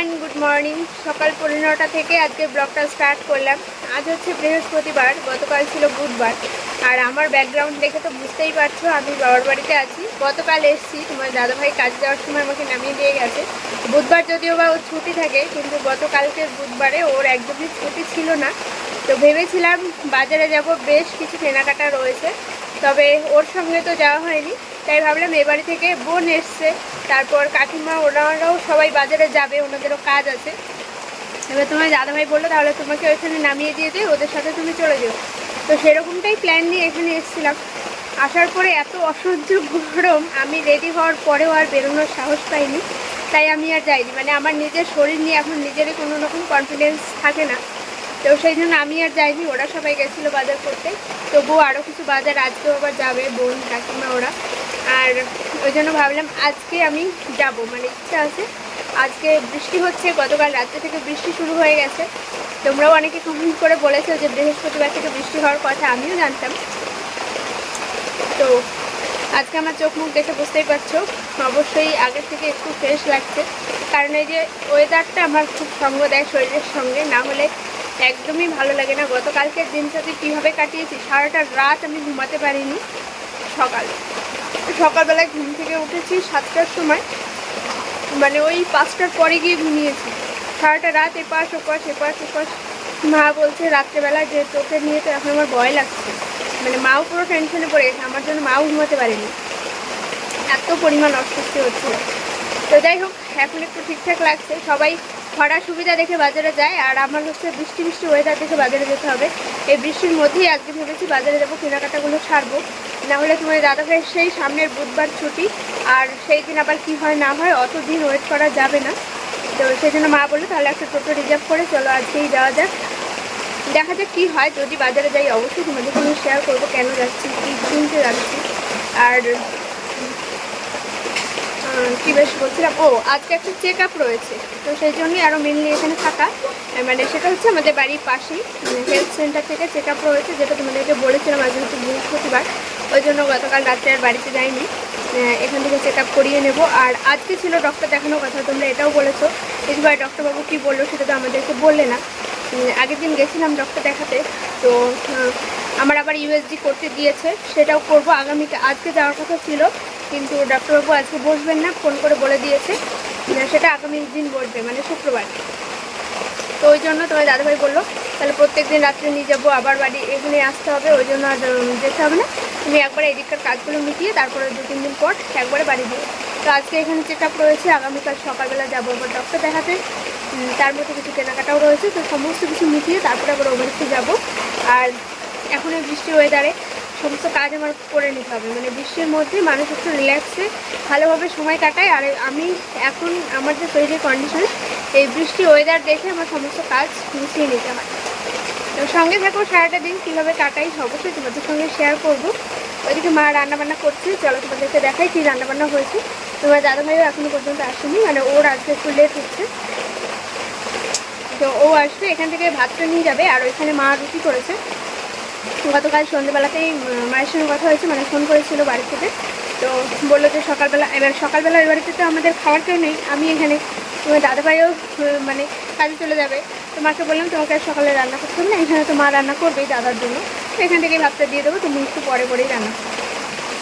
Everyone good morning সকাল পনেরো নটা থেকে আজকে ব্লগটা স্টার্ট করলাম। আজ হচ্ছে বৃহস্পতিবার, গতকাল ছিল বুধবার। আর আমার ব্যাকগ্রাউন্ড দেখে তো বুঝতেই পারছ, আমি বাবার বাড়িতে আছি। গতকাল এসেছি, তোমার দাদাভাই কাজ যাওয়ার সময় আমাকে নামিয়ে দিয়ে গেছে। বুধবার যদিও বা ওর ছুটি থাকে, কিন্তু গতকালকে বুধবারে ওর একদমই ছুটি ছিল না। তো ভেবেছিলাম বাজারে যাব, বেশ কিছু কেনাকাটা রয়েছে, তবে ওর সঙ্গে তো যাওয়া হয়নি, তাই ভাবলাম এ বাড়ি থেকে বোন এসছে, তারপর কাকিমা ওনারাও সবাই বাজারে যাবে, ওনাদেরও কাজ আছে। এবার তোমার দাদাভাই বলল, তাহলে তোমাকে ওইখানে নামিয়ে দিয়ে দে, ওদের সাথে তুমি চলে যেও। তো সেরকমটাই প্ল্যান নিয়ে এখানে এসেছিলাম। আসার পরে এত অসহ্য গরম, আমি রেডি হওয়ার পরেও আর বেরোনোর সাহস পাইনি, তাই আমি আর যাইনি। মানে আমার নিজের শরীর নিয়ে এখন নিজেরই কোনো রকম কনফিডেন্স থাকে না। তো সেই জন্য আমি আর যাইনি, ওরা সবাই গেছিল বাজার করতে। তবুও আরও কিছু বাজার আজকেও আবার যাবে, বোন, কাকিমা, ওরা। আর ওই জন্য ভাবলাম আজকে আমি যাব মানে ইচ্ছা আছে। আজকে বৃষ্টি হচ্ছে, গতকাল রাত্রে থেকে বৃষ্টি শুরু হয়ে গেছে। তোমরাও অনেকে কমেন্ট করে বলেছ যে বৃহস্পতিবার থেকে বৃষ্টি হওয়ার কথা, আমিও জানতাম। তো আজকে আমার চোখ মুখ দেখে বুঝতেই পারছ, অবশ্যই আগের থেকে একটু ফ্রেশ লাগছে। কারণ এই যে ওয়েদারটা আমার খুব সঙ্গ দেয় শরীরের সঙ্গে, না হলে একদমই ভালো লাগে না। গতকালকের দিনটাতে কীভাবে কাটিয়েছি, সারাটা রাত আমি ঘুমাতে পারিনি সকাল। সকালবেলায় ঘুম থেকে উঠেছি সাতটার সময়। মানে ওই পাঁচটার পরে গিয়ে ঘুমিয়েছি। সারাটা রাত এপাশ, ওপাশ এপাশ, ওপাশ। মা বলছে রাত্রেবেলা যে তোকে নিয়ে তো এখন আমার ভয় লাগছে। মানে মাও পুরো টেনশনে পড়ে গেছে, আমার জন্য মাও ঘুমাতে পারেনি। এত পরিমাণ অস্বস্তি হচ্ছিল তো যাই হোক, এখন একটু ঠিকঠাক লাগছে। সবাই খরার সুবিধা দেখে বাজারে যায়, আর আমার হচ্ছে বৃষ্টি বৃষ্টি ওয়েদার দেখে বাজারে যেতে হবে। এই বৃষ্টির মধ্যেই আজকে ভেবেছি বাজারে যাব, কেনাকাটাগুলো ছাড়বো। নাহলে তোমার দাদাকে সেই সামনের বুধবার ছুটি, আর সেই দিন আবার কি হয় না হয়, অত দিন ওয়েট করা যাবে না। তো সেই জন্য মা বলল, তাহলে একটা টোটো রিজার্ভ করে, চলো আজকেই যাওয়া যাক। দেখা যাক কী হয়, যদি বাজারে যাই, অবশ্যই তোমাদের সঙ্গে শেয়ার করব, কেন যাচ্ছি, কী কিনতে যাচ্ছি। আর কি বেশ বলছিলাম? ও, আজকে একটা চেক আপ রয়েছে। তো সেই জন্যই আরও মেনলি এখানে থাকা। মানে সেটা হচ্ছে আমাদের বাড়ির পাশেই। মানে হেলথ সেন্টার থেকে চেক আপ রয়েছে, যেটা তোমাদেরকে বলেছিলাম আজ হচ্ছে বৃহস্পতিবার। ওই জন্য গতকাল রাত্রে আর বাড়িতে যাইনি। এখান থেকে চেক আপ করিয়ে নেব। আর আজকে ছিল ডক্টর দেখানোর কথা, তোমরা এটাও বলেছ। এবার ডক্টরবাবু কী বলল সেটা তো আমাদেরকে বললে না। আগের দিন গেছিলাম ডক্টর দেখাতে। তো আমার আবার ইউএসজি করতে দিয়েছে। সেটাও করব। আগামীতে আজকে যাওয়ার কথা ছিল। কিন্তু ডক্টরবাবু আজকে বসবেন না, ফোন করে বলে দিয়েছে। সেটা আগামী দিন বসবে মানে শুক্রবার। তো ওই জন্য তোমার দাদাভাই বলল, তাহলে প্রত্যেক দিন রাত্রে নিয়ে যাব, আবার বাড়ি এখানে আসতে হবে, ওই জন্য আর যেতে হবে না। তুমি একবার এদিককার কাজগুলো মিটিয়ে তারপরে দু তিন দিন পর একবারে বাড়ি দিও তো আজকে এখানে চেক আপ রয়েছে, আগামীকাল সকালবেলা যাব আবার ডক্টর দেখাতে। তার মধ্যে কিছু কেনাকাটাও রয়েছে, তো সমস্ত কিছু মিটিয়ে তারপরে আবার ওভারসি যাব। আর এখন এই বৃষ্টির ওয়েদারে সমস্ত কাজ আমার করে নিতে হবে। মানে বৃষ্টির মধ্যে মানুষ একটু রিল্যাক্সে ভালোভাবে সময় কাটায়। আর আমি এখন আমার যে শরীরের কন্ডিশন এই বৃষ্টি ওয়েদার দেখে আমার সমস্ত কাজ মিশিয়ে নিতে হয়। তো সঙ্গে থাকো সারাটা দিন কীভাবে কাটাই অবশ্যই তোমাদের সঙ্গে শেয়ার করব। ওইদিকে মা রান্নাবান্না করছে। চলো তোমাদেরকে দেখাই কী রান্নাবান্না হয়েছে। তোমার দাদা দাদাভাইও এখনও পর্যন্ত আসেনি। মানে ওর আজকে একটু লেট হচ্ছে। তো ও আসবে, এখান থেকে ভাতটা নিয়ে যাবে। আর ওইখানে মা রুটি করেছে। গতকাল সন্ধ্যেবেলাতেই মায়ের সঙ্গে কথা হয়েছে মানে ফোন করেছিল বাড়ি থেকে। তো বলল যে সকালবেলা এবার সকালবেলা ওই বাড়িতে তো আমাদের খাওয়ার কেউ নেই আমি এখানে তোমার দাদাভাইও উম, মানে কাজে চলে যাবে। তো মাকে বললাম তোমাকে সকালে রান্না করতে হবে না এখানে তো মা রান্না করবেই দাদার জন্য। তো এখান থেকে ভাতটা দিয়ে দেবো তুমি একটু পরে পরেই রান্না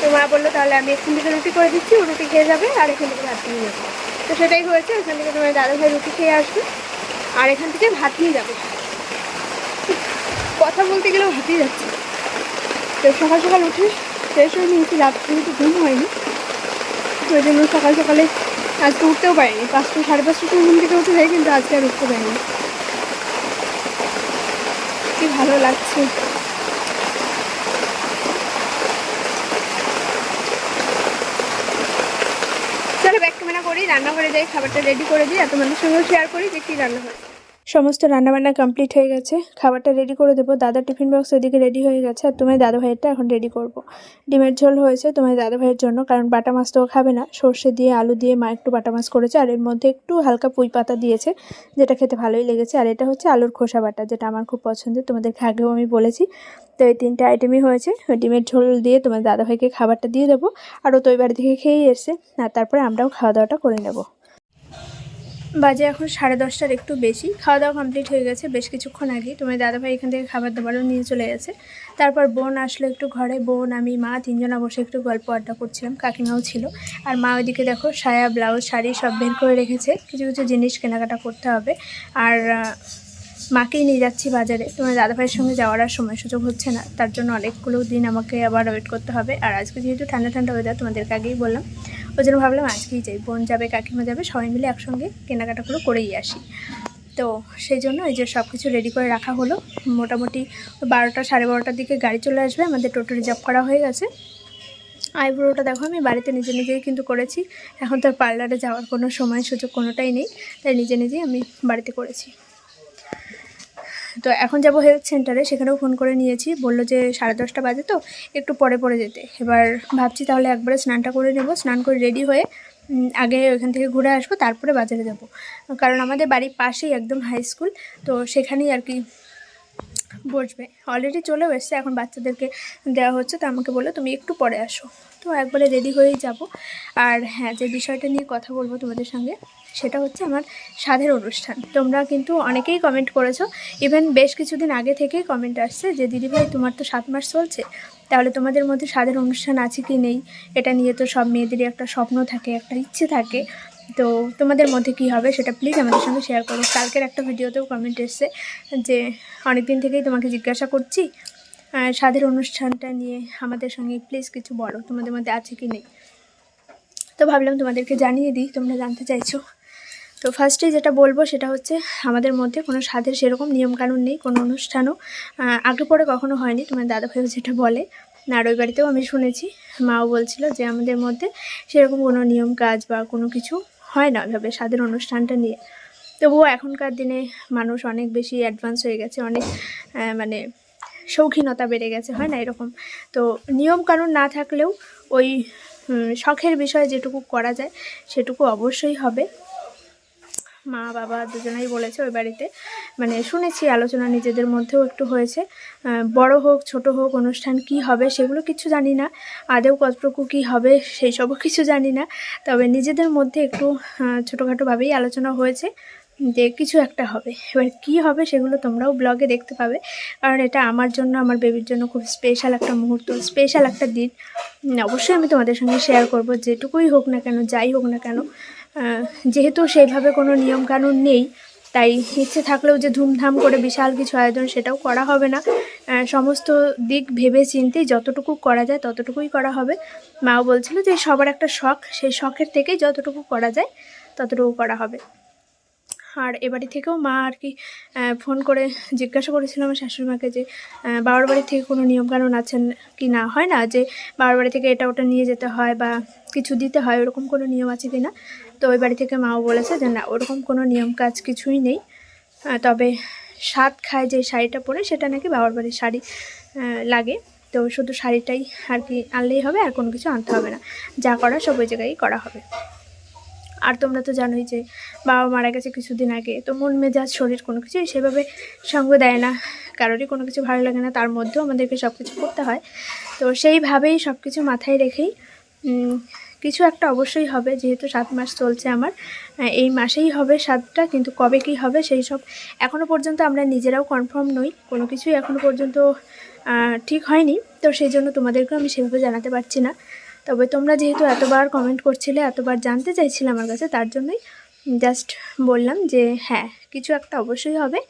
তো মা বলল তাহলে আমি এখান থেকে রুটি করে দিচ্ছি ও রুটি খেয়ে যাবে আর এখান থেকে ভাত নিয়ে যাবে। তো সেটাই হয়েছে এখান থেকে তোমার দাদাভাই রুটি খেয়ে আসবে আর এখান থেকে ভাত নিয়ে যাবে। কথা বলতে গেলেও হাতিয়ে যাচ্ছে। তো সকাল সকাল উঠে ফ্রেশ হয়ে নিয়েছি, রাত্রে কিন্তু ঘুম হয়নি, তো ওই জন্য সকাল সকালে আজকে উঠতেও পারিনি। পাঁচটা, সাড়ে পাঁচটার সময় ঘুম থেকে উঠে যাই, কিন্তু আজকে আর উঠতে পারিনি। কি ভালো লাগছে। চলো ব্যাক ক্যামেরা করি রান্নাঘরে যাই, খাবারটা রেডি করে দিই, আর তোমাদের সঙ্গেও শেয়ার করি যে কী রান্না হয় সমস্ত রান্নাবান্না কমপ্লিট হয়ে গেছে। খাবারটা রেডি করে দেবো। দাদার টিফিন বক্স ওইদিকে রেডি হয়ে গেছে আর তোমার দাদা ভাইয়েরটা এখন রেডি করব। ডিমের ঝোল হয়েছে তোমার দাদা ভাইয়ের জন্য, কারণ বাটা মাছ তো খাবে না। সর্ষে দিয়ে, আলু দিয়ে মা একটু বাটা মাছ করেছে আর এর মধ্যে একটু হালকা পুঁই পাতা দিয়েছে, যেটা খেতে ভালোই লেগেছে। আর এটা হচ্ছে আলুর খোসা বাটা, যেটা আমার খুব পছন্দের। তোমাদেরকে আগেও আমি বলেছি। তো এই তিনটে আইটেমই হয়েছে। ডিমের ঝোল দিয়ে তোমার দাদাভাইকে খাবারটা দিয়ে দেবো। আর ও তো বাড়ি থেকে খেয়েই এসছে। আর তারপরে আমরাও খাওয়া দাওয়াটা করে নেব। বাজে এখন সাড়ে দশটার একটু বেশি। খাওয়া দাওয়া কমপ্লিট হয়ে গেছে, বেশ কিছুক্ষণ আগে তোমার দাদাভাই এখান থেকে খাবার দাবারও নিয়ে চলে গেছে। তারপর বোন আসলো একটু ঘরে। বোন, আমি, মা তিনজনা বসে একটু গল্প আড্ডা করছিলাম। কাকিমাও ছিল। আর মা ওইদিকে দেখো, সায়া, ব্লাউজ, শাড়ি সব বের করে রেখেছে। কিছু কিছু জিনিস কেনাকাটা করতে হবে। আর মাকেই নিয়ে যাচ্ছি বাজারে। তোমার দাদাভাইয়ের সঙ্গে যাওয়ার আর সময় সুযোগ হচ্ছে না। তার জন্য অনেকগুলো দিন আমাকে আবার ওয়েট করতে হবে। আর আজকে যেহেতু ঠান্ডা ঠান্ডা ওয়েদার তোমাদেরকে আগেই বললাম। ওই জন্য ভাবলাম আজকেই যাই। বোন যাবে, কাকিমা যাবে, সবাই মিলে একসঙ্গে কেনাকাটাগুলো করেই আসি। তো সেই জন্য এই যে সব কিছু রেডি করে রাখা হলো। মোটামুটি বারোটা, সাড়ে বারোটার দিকে গাড়ি চলে আসবে। আমাদের টোটো রিজার্ভ করা হয়ে গেছে। আইব্রোটা দেখো, আমি বাড়িতে নিজে নিজেই কিন্তু করেছি। এখন তো পার্লারে যাওয়ার কোনো সময় সুযোগ কোনোটাই নেই। তাই নিজে নিজেই আমি বাড়িতে করেছি। তো এখন যাব হেলথ সেন্টারে সেখানেও ফোন করে নিয়েছি। বলল যে সাড়ে দশটা বাজে তো, একটু পরে পরে যেতে। এবার ভাবছি তাহলে একবারে স্নানটা করে নেব। স্নান করে রেডি হয়ে আগে ওইখান থেকে ঘুরে আসব, তারপরে বাজারে যাব। কারণ আমাদের বাড়ির পাশেই একদম হাই স্কুল তো সেখানেই আর কি বসবে। অলরেডি চলেও এসছে, এখন বাচ্চাদেরকে দেওয়া হচ্ছে, তো আমাকে বলল, তুমি একটু পরে আসো। তো একবারে রেডি হয়েই যাব। আর হ্যাঁ যে বিষয়টা নিয়ে কথা বলব তোমাদের সঙ্গে সেটা হচ্ছে আমার সাধের অনুষ্ঠান। তোমরা কিন্তু অনেকেই কমেন্ট করেছ। ইভেন বেশ কিছুদিন আগে থেকেই কমেন্ট আসছে যে দিদিভাই তোমার তো সাত মাস চলছে। তাহলে তোমাদের মধ্যে সাধের অনুষ্ঠান আছে কি নেই? এটা নিয়ে তো সব মেয়েদেরই একটা স্বপ্ন থাকে, একটা ইচ্ছে থাকে। তো তোমাদের মধ্যে কি হবে সেটা প্লিজ আমাদের সঙ্গে শেয়ার করো। কালকের একটা ভিডিওতেও কমেন্ট এসছে যে অনেক দিন থেকেই তোমাকে জিজ্ঞাসা করছি স্বাদের অনুষ্ঠানটা নিয়ে আমাদের সঙ্গে প্লিজ কিছু বলো। তোমাদের মধ্যে আছে কি নেই? তো ভাবলাম তোমাদেরকে জানিয়ে দিই, তোমরা জানতে চাইছো। তো ফার্স্টে যেটা বলব সেটা হচ্ছে, আমাদের মধ্যে কোনো স্বাদের সেরকম নিয়মকানুন নেই, কোনো অনুষ্ঠানও আগে পরে কখনো হয়নি। তোমার দাদা ভাইও যেটা বলে, আর ওই বাড়িতেও আমি শুনেছি, মাও বলছিল যে আমাদের মধ্যে সেরকম কোনো নিয়ম কাজ বা কোনো কিছু হয় না ওইভাবে স্বাদের অনুষ্ঠানটা নিয়ে। তবুও এখনকার দিনে মানুষ অনেক বেশি অ্যাডভান্স হয়ে গেছে, অনেক মানে শৌখিনতা বেড়ে গেছে, হয় না এরকম? তো নিয়ম কানুন না থাকলেও ওই শখের বিষয়ে যেটুকু করা যায়, সেটুকু অবশ্যই হবে। মা, বাবা দুজনেই বলেছে ওই বাড়িতে। মানে শুনেছি, আলোচনা নিজেদের মধ্যেও একটু হয়েছে। বড় হোক, ছোট হোক, অনুষ্ঠান কি হবে সেগুলো কিছু জানি না। আদেও কতটুকু কী হবে সেই সবও কিছু জানি না। তবে নিজেদের মধ্যে একটু ছোটোখাটোভাবেই আলোচনা হয়েছে। যে কিছু একটা হবে। এবার কি হবে সেগুলো তোমরাও ব্লগে দেখতে পাবে। কারণ এটা আমার জন্য, আমার বেবির জন্য খুব স্পেশাল একটা মুহূর্ত স্পেশাল একটা দিন। অবশ্যই আমি তোমাদের সঙ্গে শেয়ার করব, যেটুকুই হোক না কেন, যাই হোক না কেন। যেহেতু সেইভাবে কোনো নিয়মকানুন নেই, তাই ইচ্ছে থাকলেও যে ধুমধাম করে বিশাল কিছু আয়োজন সেটাও করা হবে না। সমস্ত দিক ভেবে চিন্তেই যতটুকু করা যায় ততটুকুই করা হবে। মাও বলছিল যে সবার একটা শখ, সেই শখের থেকেই যতটুকু করা যায় ততটুকু করা হবে। আর এবাড়ি থেকেও মা আর কি ফোন করে জিজ্ঞাসা করেছিল আমার শাশুড়িমাকে যে বাবার বাড়ি থেকে কোনো নিয়মকানুন আছেন কি না? হয় না যে, বাবার বাড়ি থেকে এটা ওটা নিয়ে যেতে হয় বা কিছু দিতে হয়, ওরকম কোনো নিয়ম আছে কি না? তো ওই বাড়ি থেকে মাও বলেছে যে, না, ওরকম কোনো নিয়ম কাজ কিছুই নেই। তবে স্বাদ খায় যে শাড়িটা পরে, সেটা নাকি বাবার বাড়ির শাড়ি লাগে। তো শুধু শাড়িটাই আর কি আনলেই হবে, আর কোনো কিছু আনতে হবে না। যা করা সব ওই জায়গায় করা হবে। আর তোমরা তো জানোই যে বাবা মারা গেছে কিছুদিন আগে, তো মন মেজাজ, শরীর কোনো কিছুই সেভাবে সঙ্গ দেয় না। কারোরই কোনো কিছু ভালো লাগে না, তার মধ্যেও আমাদেরকে সব কিছু করতে হয়। তো সেইভাবেই সব কিছু মাথায় রেখেই কিছু একটা অবশ্যই হবে, যেহেতু সাত মাস চলছে আমার। এই মাসেই হবে সাতটা, কিন্তু কবে কী হবে সেই সব এখনও পর্যন্ত আমরা নিজেরাও কনফার্ম নই। কোনো কিছুই এখনও পর্যন্ত ঠিক হয়নি। তো সেই জন্য তোমাদেরকেও আমি সেভাবে জানাতে পারছি না। তবে তোমরা যেহেতু এতবার কমেন্ট করছিলে, এতবার জানতে চাইছিলে আমার কাছে, তার জন্যই জাস্ট বললাম যে হ্যাঁ কিছু একটা অবশ্যই হবে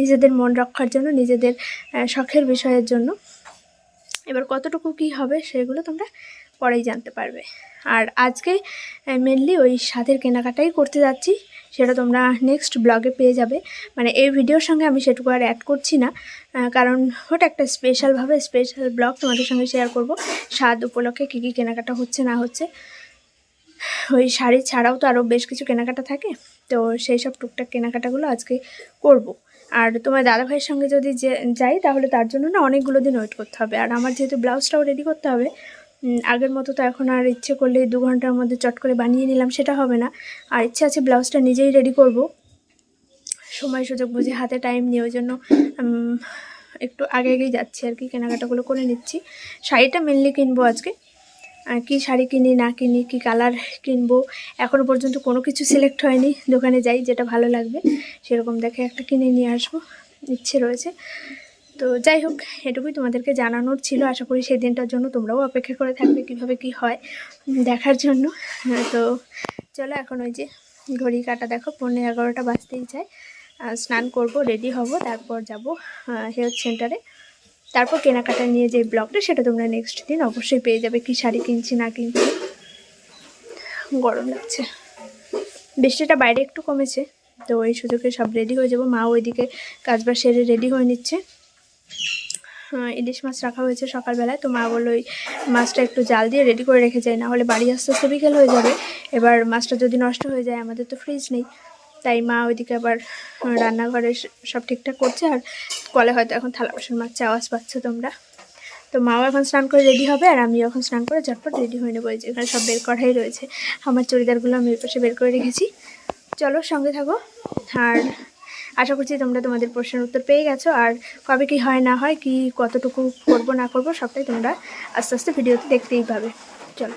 নিজেদের মন রক্ষার জন্য, নিজেদের শখের বিষয়ের জন্য। এবার কতটুকু কি হবে সেগুলো তোমরা পরেই জানতে পারবে। আর আজকে মেনলি ওই স্বাদের কেনাকাটাই করতে যাচ্ছি। সেটা তোমরা নেক্সট ব্লগে পেয়ে যাবে। মানে এই ভিডিওর সঙ্গে আমি সেটুকু আর অ্যাড করছি না কারণ ওটা একটা স্পেশালভাবে স্পেশাল ব্লগ তোমাদের সঙ্গে শেয়ার করব। স্বাদ উপলক্ষে কী কী কেনাকাটা হচ্ছে না হচ্ছে। ওই শাড়ি ছাড়াও তো আরও বেশ কিছু কেনাকাটা থাকে, তো সেই সব টুকটাক কেনাকাটাগুলো আজকে করব। আর তোমার দাদা ভাইয়ের সঙ্গে যদি যাই, তাহলে তার জন্য না অনেকগুলো দিন ওয়েট করতে হবে। আর আমার যেহেতু ব্লাউজটাও রেডি করতে হবে আগের মতো তো এখন আর ইচ্ছে করলে দু ঘণ্টার মধ্যে চট করে বানিয়ে নিলাম, সেটা হবে না। আর ইচ্ছে আছে ব্লাউজটা নিজেই রেডি করব। সময় সুযোগ বুঝে হাতে টাইম নিয়ে, ওই জন্য একটু আগে আগেই যাচ্ছি আর কি, কেনাকাটাগুলো করে নিচ্ছি। শাড়িটা মেনলি কিনবো আজকে। কী শাড়ি কিনি, না কিনি, কী কালার কিনবো এখনও পর্যন্ত কোনো কিছু সিলেক্ট হয়নি। দোকানে যাই, যেটা ভালো লাগবে, সেরকম দেখে একটা কিনে নিয়ে আসব। ইচ্ছে রয়েছে। তো যাই হোক এটুকুই তোমাদেরকে জানানোর ছিল। আশা করি সেই দিনটার জন্য তোমরাও অপেক্ষা করে থাকবে কীভাবে কি হয় দেখার জন্য। হ্যাঁ, তো চলো এখন ওই যে ঘড়ি কাটা দেখো পনেরো এগারোটা বাজতেই আহ, স্নান করব রেডি হব তারপর যাব হেলথ সেন্টারে তারপর কেনাকাটা নিয়ে যে ব্লগটা সেটা তোমরা নেক্সট দিন অবশ্যই পেয়ে যাবে কি শাড়ি কিনছি না কিনছি। গরম লাগছে। বৃষ্টিটা বাইরে একটু কমেছে তো ওই সুযোগে সব রেডি হয়ে যাব। মা ওইদিকে কাজবাজ সেরে রেডি হয়ে নিচ্ছে। ইলিশ মাছ রাখা হয়েছে সকালবেলায়। তো মা বলল, ওই মাছটা একটু জাল দিয়ে রেডি করে রেখে যায় না হলে বাড়ি আস্তে আস্তে বিকেল হয়ে যাবে। এবার মাছটা যদি নষ্ট হয়ে যায়, আমাদের তো ফ্রিজ নেই। তাই মা ওইদিকে আবার রান্নাঘরে সব ঠিকঠাক করছে, আর কলে হয়তো এখন থালা বাসন মাছ আওয়াজ পাচ্ছ তোমরা। তো মাও এখন স্নান করে রেডি হবে, আর আমিও এখন স্নান করে ঝটপট রেডি হয়ে নেব। যে এখানে সব বের করাই রয়েছে। আমার চুড়িদারগুলো আমি ওই পাশে বের করে রেখেছি। চলো সঙ্গে থাকো। আর আশা করছি তোমরা তোমাদের প্রশ্নের উত্তর পেয়ে গেছো। আর কবে কি হয় না হয়, কি কতটুকু করব না করব, সবটাই তোমরা আস্তে আস্তে ভিডিওতে দেখতেই পাবে। চলো।